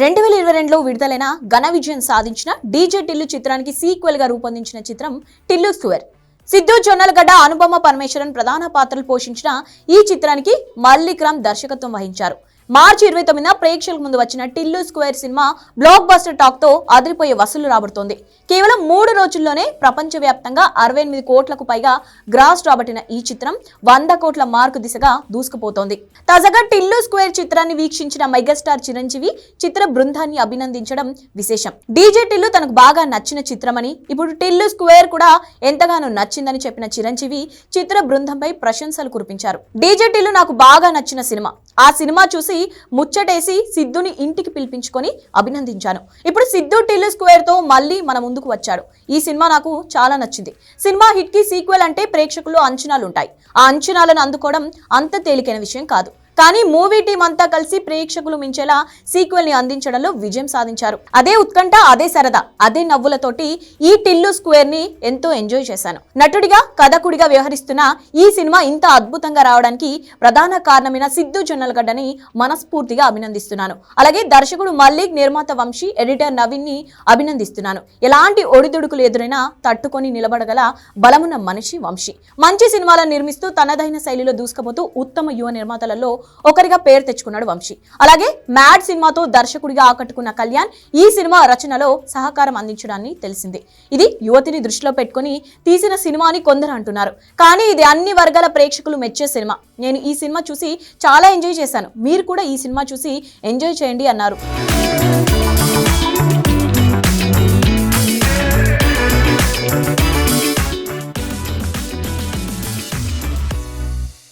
రెండు వేల ఇరవై రెండులో విడుదలైన ఘన విజయం సాధించిన డీజే టిల్లు చిత్రానికి సీక్వెల్గా రూపొందించిన చిత్రం టిల్లు స్క్వేర్. సిద్ధు జొన్నలగడ్డ అనుపమ పరమేశ్వరన్ ప్రధాన పాత్రలు పోషించిన ఈ చిత్రానికి మల్లిక్రామ్ దర్శకత్వం వహించారు. మార్చి ఇరవై తొమ్మిదిన ప్రేక్షకుల ముందు వచ్చిన Tillu square cinema block buster టాక్తో అదిరిపోయే వసూలు రాబడుతోంది. కేవలం మూడు రోజుల్లోనే ప్రపంచవ్యాప్తంగా అరవై ఎనిమిది కోట్లకు పైగా గ్రాస్ రాబట్టిన ఈ చిత్రం వంద కోట్ల మార్కు దిశగా దూసుకుపోతోంది. తాజాగా టిల్లు స్క్వేర్ చిత్రాన్ని వీక్షించిన మెగాస్టార్ చిరంజీవి చిత్ర బృందాన్ని అభినందించడం విశేషం. డీజే టిల్లు తనకు బాగా నచ్చిన చిత్రమని ఇప్పుడు టిల్లు స్క్వేర్ కూడా ఎంతగానో నచ్చిందని చెప్పిన చిరంజీవి చిత్ర బృందంపై ప్రశంసలు కురిపించారు. డీజే టిల్లు నాకు బాగా నచ్చిన సినిమా. ఆ సినిమా చూసి ముచ్చటేసి సిద్ధుని ఇంటికి పిలిపించుకొని అభినందించాను. ఇప్పుడు సిద్ధు టిల్లు స్క్వేర్తో మళ్ళీ మన ముందుకు వచ్చాడు. ఈ సినిమా నాకు చాలా నచ్చింది. సినిమా హిట్కి సీక్వెల్ అంటే ప్రేక్షకులు అంచనాలు ఉంటాయి ఆ అంచనాలను అందుకోవడం అంత తేలికైన విషయం కాదు. కానీ మూవీ టీం అంతా కలిసి ప్రేక్షకులు మించేలా సీక్వెల్ని అందించడంలో విజయం సాధించారు. అదే ఉత్కంఠ అదే సరదా అదే నవ్వులతోటి ఈ టిల్లు స్క్వేర్ని ఎంతో ఎంజాయ్ చేశాను. నటుడిగా కథకుడిగా వ్యవహరిస్తున్న ఈ సినిమా ఇంత అద్భుతంగా రావడానికి ప్రధాన కారణమైన సిద్ధు జొన్నలగడ్డని మనస్ఫూర్తిగా అభినందిస్తున్నాను. అలాగే దర్శకుడు మల్లిక్ నిర్మాత వంశీ ఎడిటర్ నవీన్ని అభినందిస్తున్నాను. ఎలాంటి ఒడిదుడుకులు ఎదురైనా తట్టుకొని నిలబడగల బలమున్న మనిషి వంశీ. మంచి సినిమాలను నిర్మిస్తూ తనదైన శైలిలో దూసుకుపోతూ ఉత్తమ యువ నిర్మాతలలో ఒకరిగా పేరు తెచ్చుకున్నాడు వంశీ. అలాగే మ్యాడ్ సినిమాతో దర్శకుడిగా ఆకట్టుకున్న కళ్యాణ్ ఈ సినిమా రచనలో సహకారం అందించడాన్ని తెలిసింది. ఇది యువతిని దృష్టిలో పెట్టుకుని తీసిన సినిమా అని కొందరు అంటున్నారు. కానీ ఇది అన్ని వర్గాల ప్రేక్షకులు మెచ్చే సినిమా. నేను ఈ సినిమా చూసి చాలా ఎంజాయ్ చేశాను. మీరు కూడా ఈ సినిమా చూసి ఎంజాయ్ చేయండి అన్నారు.